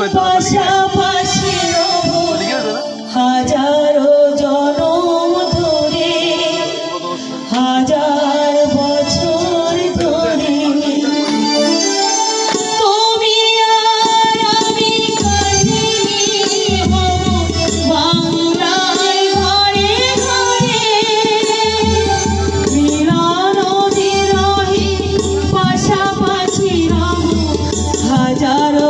পাশাপাশি হাজারো জনম ধরে হাজার বছর ধরে। তুমি আর আমি কাহিনী হব বাংলায় ঘরে ঘরে। মিলন বিরহে পাশাপাশি রব হাজারো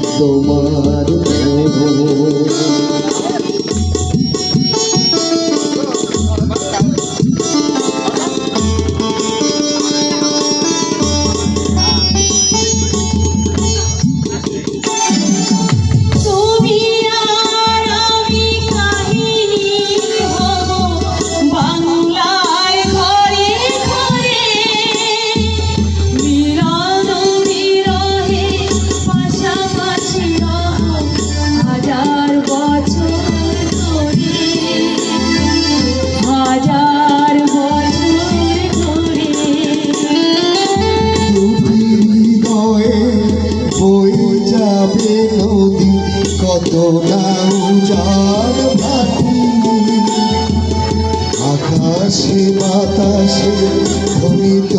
নদী কত না উজার ভাটি আকাশে বাতাসে ধ্বনিত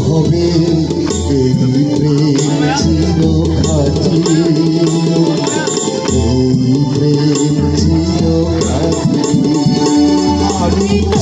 হবে এই প্রেম চির খাটি এই প্রেম চির খাটি